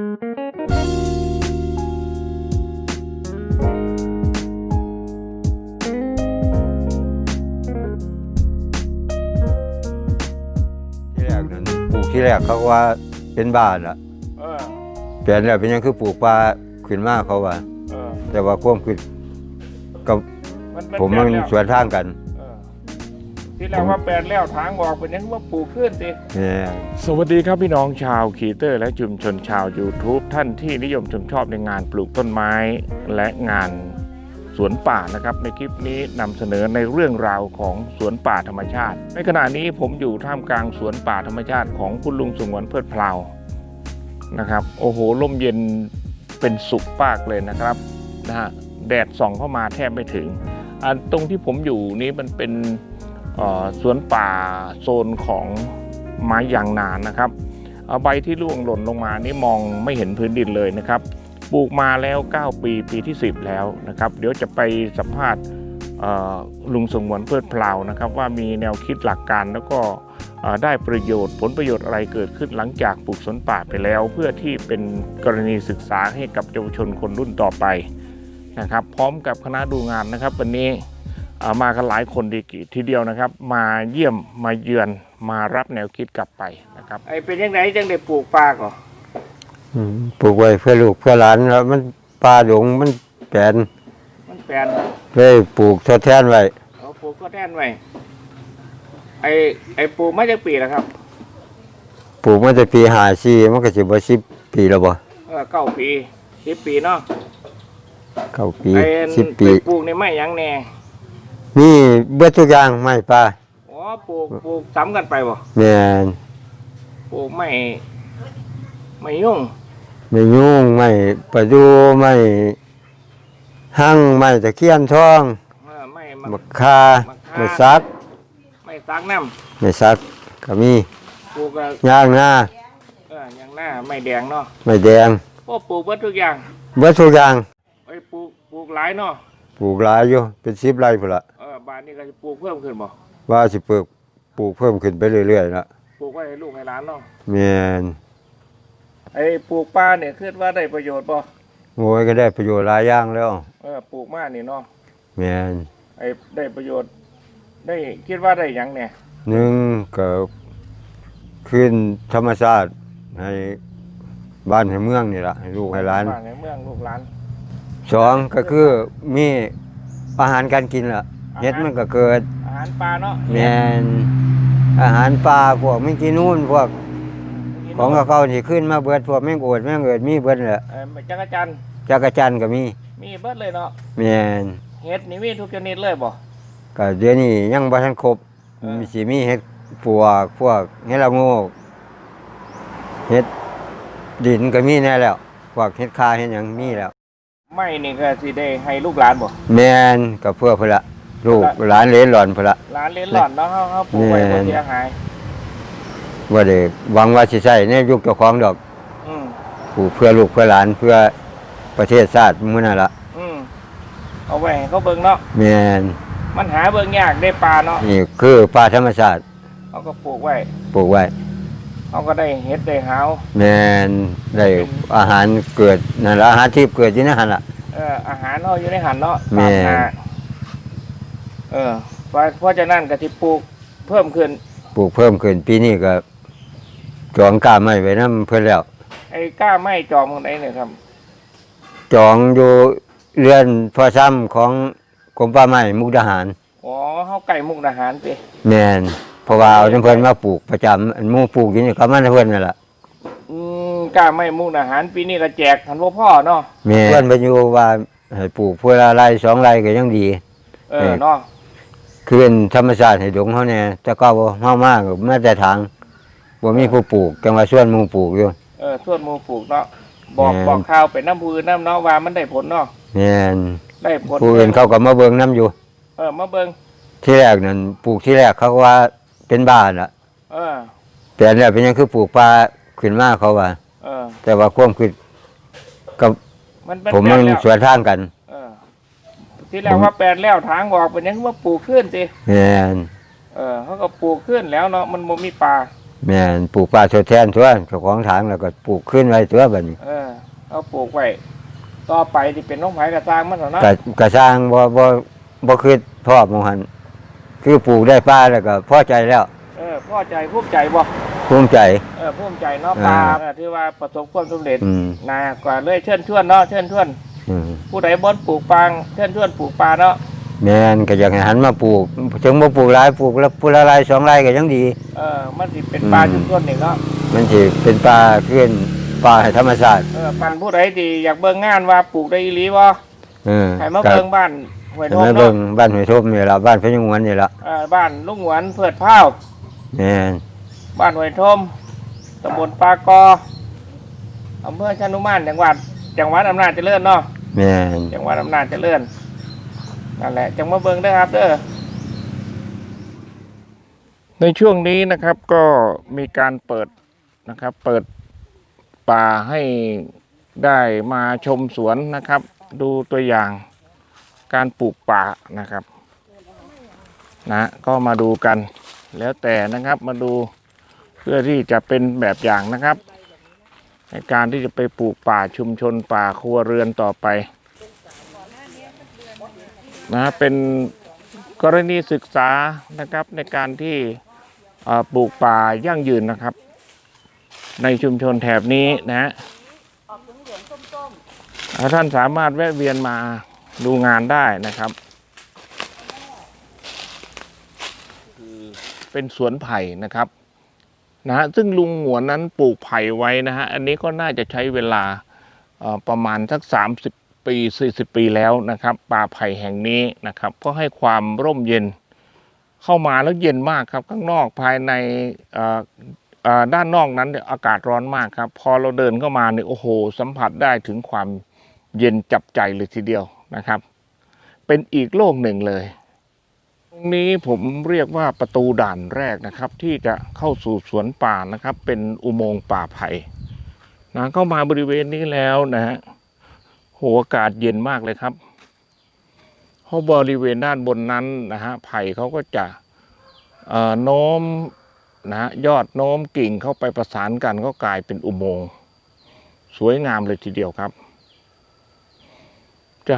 ที่แรกนั้นปลูกที่แรกเขาก็ว่าเป็นบ้านละเออเปลี่ยนแล้วเป็นหยังคือปลูกปลาขึ้นมาเขาว่า เออแต่ว่าความคิดกับมันเป็นผมมันแล้วสวนทางกันเออ ที่แรกว่าแปลนแล้วทางบอกเป็นยังว่าปลูกขึ้นสิเนี่ยสวัสดีครับพี่น้องชาวคีเตอร์ และชุมชนชาว YouTube ท่านที่นิยมชมชอบในงานปลูกต้นไม้และงานสวนป่านะครับ ในคลิปนี้นำเสนอในเรื่องราวของสวนป่าธรรมชาติ ในขณะนี้ผมอยู่ท่ามกลางสวนป่าธรรมชาติของคุณลุงสงวนเพิดเพลานะครับโอ้โหลมเย็นเป็นสุขปากเลยนะครับนะฮะแดดส่องเข้ามาแทบไม่ถึงอันตรงที่ผมอยู่นี้มันเป็นเอ่อ สวนป่าโซนของไม้ยางนานนะครับเอาใบที่ร่วงหล่นลงมานี่มองไม่เห็นพื้นดินเลยนะครับปลูกมาแล้ว 9 ปีปีที่ 10 แล้วนะครับ เดี๋ยวจะไปสัมภาษณ์ลุงสงวนเพื่อเพลานะครับ ว่ามีแนวคิดหลักการแล้วก็ได้ประโยชน์ผลประโยชน์อะไรเกิดขึ้นหลังจากปลูกสวนป่าไปแล้ว เพื่อที่เป็นกรณีศึกษาให้กับเยาวชนคนรุ่นต่อไปนะครับ พร้อมกับคณะดูงานนะครับวันนี้ มากันหลายคนดีกี่ทีเดียวนะครับ มาเยี่ยมมาเยือนมารับแนวคิดกลับไปนะครับไอเป็นยังไงจังได้ปลูกปลาก่ออืมปลูกไว้เพื่อลูกเพื่อหลานแล้วมันปลาหลงมันแปลนมันแปลนเลยปลูกทดแทนไว้เอาปลูกก็แท่นไว้ไอไอปลูกมาจากปีแล้วครับปลูกมาแต่ปีหาซีมันก็สิบ่สิบปีแล้วบ่เออเก้าปีสิบปีเนาะเก้าปีไอสิบปีไปปลูกในไม้หยังแน่ มีเบิดทุกอย่างไม่ปลาอ๋อปลูกปลูกซ้ำกันไปบ่แม่นปลูกไม่ไม่ยุ่งไม่ยุ่งไม่ประดูไม่หั่งไม่ตะเคียนทองเออไม่มบักคาบักคาไม่ซักไม่ซักน้ไม่ซักก็มีำปลูกก็ย่างหน้าเอออย่างหน้าไม่แดงเนาะไม่แดงโอ้ปลูกเบิดทุกอย่างเบิดทุกอย่าง ไอปลูกปลูกหลายเนาะปลูกหลายอยู่เป็นสิบไร่พุ่นละเออ บ้านนี้ก็จะปลูกเพิ่มขึ้นบ่ว่าสิปลูกปลูกเพิ่มขึ้นไปเรื่อยๆละปลูกไว้ให้ลูกให้หลานเนาะแม่นไอ้ปลูกป่าเนี่ยคิดว่าได้ประโยชน์ป่ะโอ้ยก็ได้ประโยชน์หลายอย่างแล้วเออปลูกมานี่เนาะแม่นไอ้ได้ประโยชน์ ได้คิดว่าได้หยังเนี่ยหนึ่งก็ขึ้นธรรมชาติให้บ้านให้เมืองนี่ละให้ลูกให้หลานบ้านในเมืองลูกหลานสองก็คือมีอาหารการกินละ เฮ็ดมันก็เกิดอาหารปลาเนาะแม่นอาหารปลาพวกไม่กินนู่นพวกของเก่าๆที่ขึ้นมาเบิดพวกแมงโอดแมงเอิดมีเบิดแหละเออจักรจันทร์จักรจันทร์ก็มี มีเบิดเลยเนาะแม่นเห็ดนี่มีทุกชนิดเลยบ่ก็เดี๋ยวนี้ยังบ่ทันครบเออมีสิมีเฮ็ดปวกพวกเฮ็ดละโงกเฮ็ดดินก็มีแน่แล้วพวกเฮ็ดคาเฮ็ดหยังมีแล้วไม่นี่ก็สิได้ให้ลูกหลานบ่แม่นก็เพื่อพุ่นละ ลูกหลานเหลนหลอนพุ่นละหลานเลี้ยนหล่อนเนาะเฮาเฮาปลูกไว้แม่บ่นเสียหายบ่ได้หวังว่าสิใช้ในยุคเจ้าของดอกอืมปลูกเพื่อลูกเพื่อหลานเพื่อประเทศชาติมื้อนั่นละอืมเอาไว้ให้เขาเบิ่งเนาะแม่นมันหาเบิ่งยากได้ปลาเนาะนี่คือป่าธรรมชาติเขาก็ปลูกไว้ปลูกไว้เขาก็ได้เห็ดได้หาวแม่นได้อาหารเกิดนั่นละอาหารที่เกิดอยู่ในหั่นล่ะ เอออาหารเขาอยู่ในหันเนาะแม่ตามหา เออเพราะเพราะฉะนั้นก็ที่ปลูกเพิ่มขึ้น ปลูกเพิ่มขึ้นปีนี้ก็จองกล้าไม้ไว้นํเพิ่นแล้ว ไอ้ก้าไม้จอมของไหนเนี่ยครับ จองอยู่เรือนพอซ้ำของกรมป่าไม้มุกดาหาร อ๋อเขาไก่มุกดาหารสิแม่นเพราะว่าเอาน้ำเพิ่นมาปลูกประจำอันหมู่ปลูกอยู่นี่ก็มันำเพิ่นนั่นล่ะอืมก้าไม้มุกดาหารปีนี้ก็แจกทันพ่อพ่อเนาะแม่นเพิ่นไปอยู่ว่าให้ปลูกเพื่อละไร่สองไร่ก็ยังดี เออเนาะ คืนธรรมชาติให้ดงเฮาแน่แต่ก็บ่เฮามากมาแต่ทางบ่มีผู้ปลูกจังว่าส่วนหมู่ปลูกอยู่เออส่วนหมูปลูกเนาะบอกแม่นบอกข่าวเป็นน้ำพืนน้ำเนาะว่ามันได้ผลเนาะแม่นได้ผลผู้อื่นเขาก็มาเบิ่งนํอยู่ เออมาเบิ่งที่แรกนั่นปลูกที่แรกเขาก็ว่าเป็นบ้านล่ะเออแต่อันแล้วเป็นหยังคือปลูกปลาขึ้นมาเขาว่า เออ แต่ว่าความคิดกับมันเป็นผมมันแปลนแล้วสวนทางกันเออ ที่แรกว่าแปลนแล้วทางบอกเป็นหยังว่าปลูกขึ้นสิแม่นเออเขาก็ปลูกขึ้นแล้วเนาะมันบ่มีปลาแม่นปลูกป่าทดแทนตัวเจ้าของถางแล้วก็ปลูกขึ้นไว้ตัวบัดนี้ เออเอาปลูกไว้ต่อไปที่เป็นน้องไผ่กระซางมันเหรอเนาะก็ก็สร้างบ่บ่บ่คือทอบมองหันคือปลูกได้ป่าแล้วก็พอใจแล้ว เออพ่อใจภูมิใจบ่ภูมิใจ เออภูมิใจเนาะอ่าปลาเออที่ว่าประสบความสำเร็จอืมนะกว่าเลยเชิญชวนเนาะเชิญชวน อืมผู้ใดบ่นปลูกปางเชิญชวนปลูกปลาเนาะแม่นก็อยากให้หันมาปลูกถึงบ่ปลูกหลายปลูกแล้วปลูกละลายสองไร่ก็ยังดี เออมันสิเป็นปลาอืม ชุมชนนี่เนาะมันสิเป็นป่าขึ้นป่าให้ธรรมชาติเออปันผู้ใดที่อยากเบิ่งงานว่าปลูกได้อีหลีบ่เออให้มาก็เบิ่งบ้านห้วยให้ทองมาเนาะเบิ่งบ้านห้วยทบนี่ล่ะบ้านพญงวนนี่ล่ะเออบ้านลุงหวนเพิดเผาแม่นบ้านห้วยทมตำบลปากออำเภอชานุมานจังหวัด จังหวัดอำนาจเจริญเนาะแม่นจังหวัดอำนาจเจริญนั่นแหละจังมาเบิ่งเด้อครับเด้อในช่วงนี้นะครับก็มีการเปิดนะครับ เปิดป่าให้ได้มาชมสวนนะครับ ดูตัวอย่างการปลูกป่านะครับนะก็มาดูกันแล้วแต่นะครับมาดูเพื่อที่จะเป็นแบบอย่างนะครับ ในการที่จะไปปลูกป่าชุมชนป่าครัวเรือนต่อไปนะเป็นกรณีศึกษานะครับในการที่เอ่อปลูกป่ายั่งยืนนะครับ ในชุมชนแถบนี้นะฮะอ่าท่านสามารถแวะเวียนมาดูงานได้นะครับ เป็นสวนไผ่นะครับ นะฮะซึ่งลุงหมวนั้นปลูกไผ่ไว้นะฮะอันนี้ก็น่าจะใช้เวลาประมาณสัก 30 ปี 40 ปีแล้วนะครับ ป่าไผ่แห่งนี้นะครับ ก็ให้ความร่มเย็นเข้ามาแล้วเย็นมากครับ ข้างนอกภายในด้านนอกนั้นเนี่ยอากาศร้อนมากครับ พอเราเดินเข้ามาเนี่ยโอ้โห สัมผัสได้ถึงความเย็นจับใจเลยทีเดียวนะครับ เป็นอีกโลกหนึ่งเลย ตรงนี้ผมเรียกว่าประตูด่านแรกนะครับ ที่จะเข้าสู่สวนป่านะครับ เป็นอุโมงค์ป่าไผ่นะเข้ามาบริเวณนี้แล้วนะฮะโหอากาศเย็นมากเลยครับเพราะบริเวณด้านบนนั้นนะฮะไผ่เขาก็จะโน้มนะยอดโน้มกิ่งเข้าไปประสานกันก็กลายเป็นอุโมงค์สวยงามเลยทีเดียวครับ จะ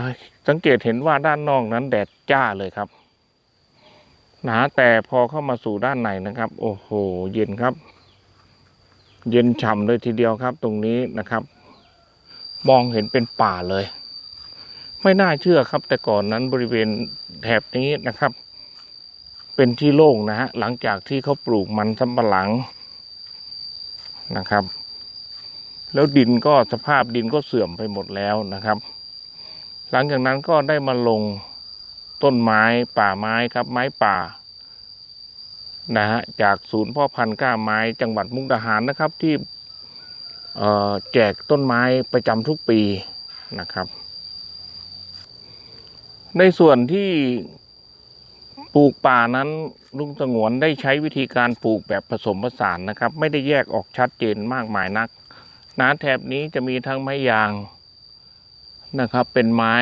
สังเกตเห็นว่าด้านนอกนั้นแดดจ้าเลยครับ นาแต่พอเข้ามาสู่ด้านในนะครับ โอ้โห เย็นครับ เย็นฉ่ำเลยทีเดียวครับ ตรงนี้นะครับ มองเห็นเป็นป่าเลย ไม่น่าเชื่อครับ แต่ก่อนนั้นบริเวณแถบนี้นะครับ เป็นที่โล่งนะฮะหลังจากที่เขาปลูกมันสำปะหลังนะครับ แล้วดินก็สภาพดินก็เสื่อมไปหมดแล้วนะครับ หลังจากนั้นก็ได้มาลง ต้นไม้ป่าไม้ครับไม้ป่านะฮะจากศูนย์พ่อพันธุ์กล้าไม้จังหวัดมุกดาหารนะครับที่แจกต้นไม้ประจำทุกปีนะครับ ในส่วนที่ปลูกป่านั้นลุงสงวนได้ใช้วิธีการปลูกแบบผสมผสานนะครับ ไม่ได้แยกออกชัดเจนมากมายนักนาแถบนี้จะมีทั้งไม้ยางนะครับ เป็นไม้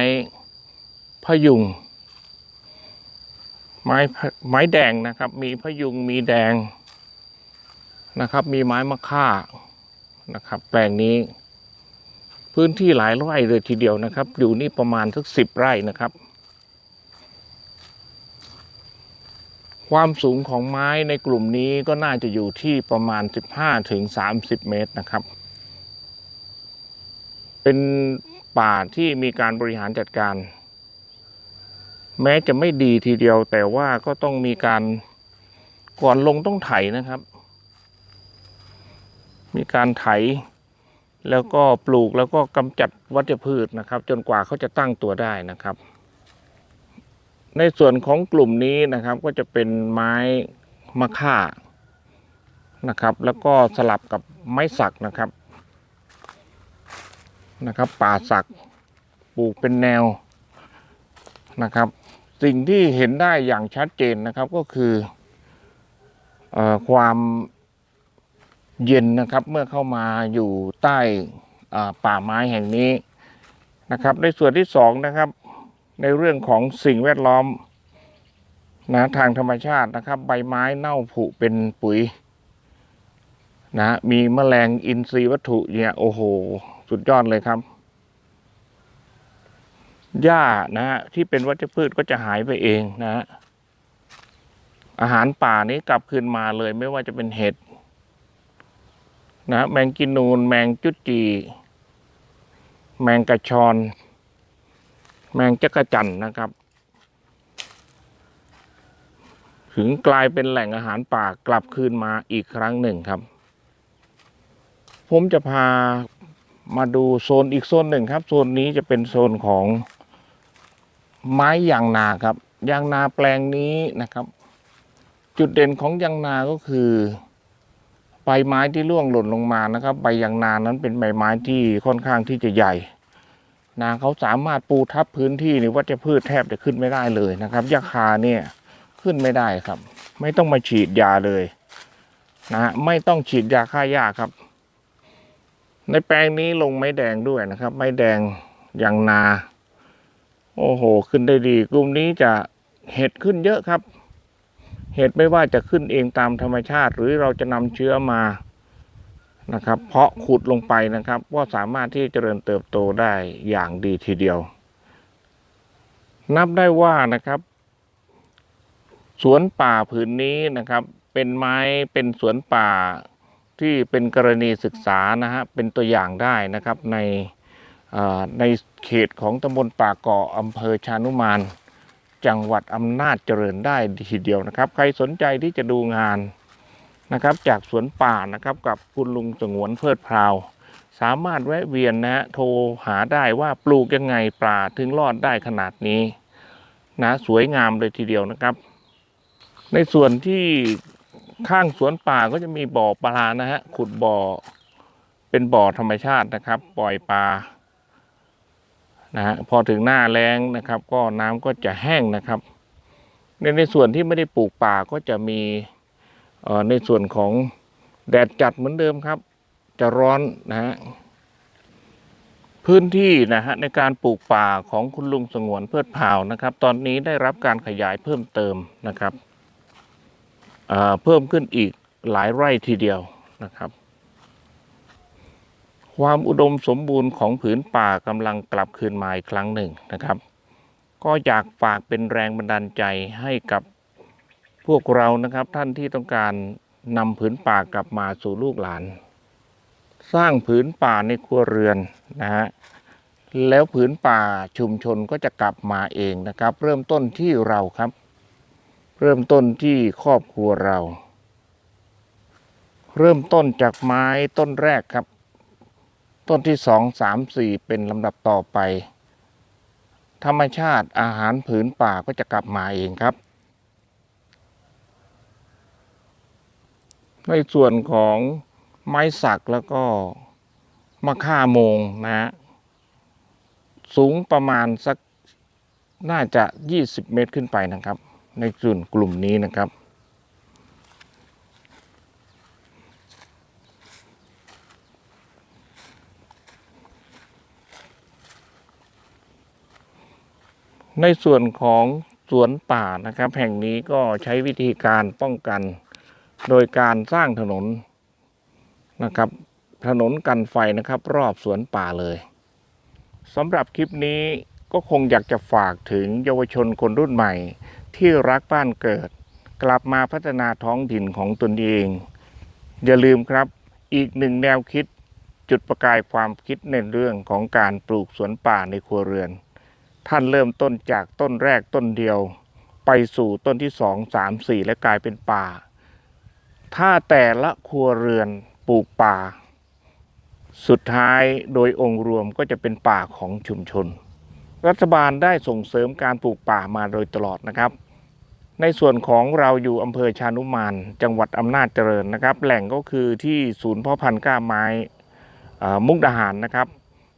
พยุง ไม้ไม้แดงนะครับ มีพยุงมีแดงนะครับ มีไม้มะค่านะครับ แปลงนี้ พื้นที่หลายไร่เลยทีเดียวนะครับ อยู่นี่ประมาณสักสิบไร่นะครับ ความสูงของไม้ในกลุ่มนี้ก็น่าจะอยู่ที่ประมาณ 15ถึง30 เมตรนะครับ เป็นป่าที่มีการบริหารจัดการ แม้จะไม่ดีทีเดียวแต่ว่าก็ต้องมีการก่อนลงต้องไถนะครับ มีการไถ แล้วก็ปลูกแล้วก็กำจัดวัชพืชนะครับ จนกว่าเขาจะตั้งตัวได้นะครับ ในส่วนของกลุ่มนี้นะครับ ก็จะเป็นไม้มะค่านะครับ แล้วก็สลับกับไม้สักนะครับนะครับ ป่าสักปลูกเป็นแนวนะครับ สิ่งที่เห็นได้อย่างชัดเจนนะครับก็คืออความเย็นนะครับเมื่อเข้ามาอยู่ใต้ป่าไม้แห่งนี้นะครับ ในส่วนที่สองนะครับ ในเรื่องของสิ่งแวดล้อมนะทางธรรมชาตินะครับ ใบไม้เน่าผุเป็นปุ๋ยนะฮะมีแมลงอินทรีย์วัตถุเนี่ยโอ้โห สุดยอดเลยครับ หญ้านะฮะที่เป็นวัชพืชก็จะหายไปเองนะฮะอาหารป่านี้กลับคืนมาเลยไม่ว่าจะเป็นเห็ดนะฮะแมงกินนูนแมงจุดจี แมงกระชอน แมงจักระจันนะครับ ถึงกลายเป็นแหล่งอาหารป่ากลับคืนมาอีกครั้งหนึ่งครับ ผมจะพามาดูโซนอีกโซนหนึ่งครับ โซนนี้จะเป็นโซนของ ไม้ยางนาครับ ยางนาแปลงนี้นะครับ จุดเด่นของยางนาก็คือ ใบไม้ที่ร่วงหล่นลงมานะครับ ใบยางนานั้นเป็นใบไม้ที่ค่อนข้างที่จะใหญ่นาเขาสามารถปูทับพื้นที่นี่วัชพืชแทบจะขึ้นไม่ได้เลยนะครับยาคาเนี่ยขึ้นไม่ได้ครับ ไม่ต้องมาฉีดยาเลยนะฮะไม่ต้องฉีดยาฆ่าหญ้าครับ ในแปลงนี้ลงไม้แดงด้วยนะครับ ไม้แดงยางนา โอ้โห ขึ้นได้ดี กลุ่มนี้จะเห็ดขึ้นเยอะครับ เห็ดไม่ว่าจะขึ้นเองตามธรรมชาติ หรือเราจะนำเชื้อมานะครับ เพาะขุดลงไปนะครับก็สามารถที่จะเจริญเติบโตได้อย่างดีทีเดียว นับได้ว่านะครับ สวนป่าผืนนี้นะครับ เป็นไม้เป็นสวนป่าที่เป็นกรณีศึกษานะฮะเป็นตัวอย่างได้นะครับใน ในเขตของตำบลป่าเกาะอำเภอชานุมาน จังหวัดอำนาจเจริญได้ทีเดียวนะครับ ใครสนใจที่จะดูงานนะครับ จากสวนป่านะครับกับคุณลุงสงวนเพิดพราว สามารถแวะเวียนนะฮะโทรหาได้ว่าปลูกยังไงป่าถึงรอดได้ขนาดนี้นะสวยงามเลยทีเดียวนะครับ ในส่วนที่ข้างสวนป่าก็จะมีบ่อปลานะฮะขุดบ่อเป็นบ่อธรรมชาตินะครับ ปล่อยปลา นะฮะพอถึงหน้าแล้งนะครับ ก็น้ำก็จะแห้งนะครับ ในในส่วนที่ไม่ได้ปลูกป่าก็จะมีเอ่อในส่วนของแดดจัดเหมือนเดิมครับ จะร้อนนะฮะพื้นที่นะฮะในการปลูกป่าของคุณลุงสงวนเพื่อพรานะครับ ตอนนี้ได้รับการขยายเพิ่มเติมนะครับอ่าเพิ่มขึ้นอีกหลายไร่ทีเดียวนะครับ ความอุดมสมบูรณ์ของผืนป่ากำลังกลับคืนมาอีกครั้งหนึ่งนะครับ ก็อยากฝากเป็นแรงบันดาลใจให้กับพวกเรานะครับ ท่านที่ต้องการนำผืนป่ากลับมาสู่ลูกหลาน สร้างผืนป่าในครัวเรือนนะฮะแล้วผืนป่าชุมชนก็จะกลับมาเองนะครับ เริ่มต้นที่เราครับ เริ่มต้นที่ครอบครัวเรา เริ่มต้นจากไม้ต้นแรกครับ ต้นที่สองสามสี่เป็นลำดับต่อไป ธรรมชาติอาหารผืนป่าก็จะกลับมาเองครับ ในส่วนของไม้สักแล้วก็มะค่าโมงนะฮะสูงประมาณสักน่าจะ 20 เมตรขึ้นไปนะครับ ในส่วนกลุ่มนี้นะครับ ในส่วนของสวนป่านะครับ แห่งนี้ก็ใช้วิธีการป้องกัน โดยการสร้างถนนนะครับ ถนนกันไฟนะครับ รอบสวนป่าเลยสำหรับคลิปนี้ก็คงอยากจะฝากถึงเยาวชนคนรุ่นใหม่ ที่รักบ้านเกิด กลับมาพัฒนาท้องถิ่นของตนเอง อย่าลืมครับอีกหนึ่งแนวคิดจุดประกายความคิดในเรื่องของการปลูกสวนป่าในครัวเรือน ท่านเริ่มต้นจากต้นแรกต้นเดียว ไปสู่ต้นที่สองสามสี่และกลายเป็นป่า ถ้าแต่ละครัวเรือนปลูกป่า สุดท้ายโดยองค์รวมก็จะเป็นป่าของชุมชน รัฐบาลได้ส่งเสริมการปลูกป่ามาโดยตลอดนะครับ ในส่วนของเราอยู่อำเภอชานุมาน จังหวัดอำนาจเจริญนะครับ แหล่งก็คือที่ศูนย์พาะพันธุ์กล้าไม้มุกดาหารนะครับ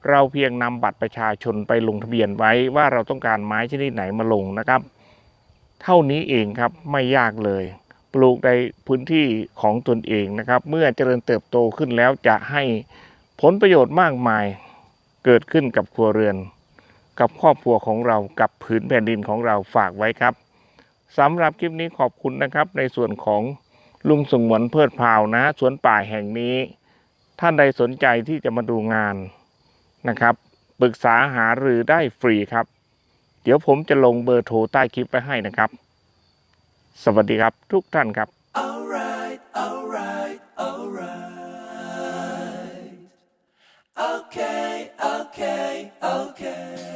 เราเพียงนำบัตรประชาชนไปลงทะเบียนไว้ว่าเราต้องการไม้ชนิดไหนมาลงนะครับ เท่านี้เองครับไม่ยากเลย ปลูกในพื้นที่ของตนเองนะครับ เมื่อเจริญเติบโตขึ้นแล้วจะให้ผลประโยชน์มากมายเกิดขึ้นกับครัวเรือน กับครอบครัวของเรากับผืนแผ่นดินของเราฝากไว้ครับสำหรับคลิปนี้ขอบคุณนะครับ ในส่วนของลุงสงวนเพิดพาวนะสวนป่าแห่งนี้ ท่านใดสนใจที่จะมาดูงาน นะครับปรึกษาหารือได้ฟรีครับ เดี๋ยวผมจะลงเบอร์โทรใต้คลิปไว้ให้นะครับ สวัสดีครับทุกท่านครับ Alright, alright, alright. Okay, okay, okay.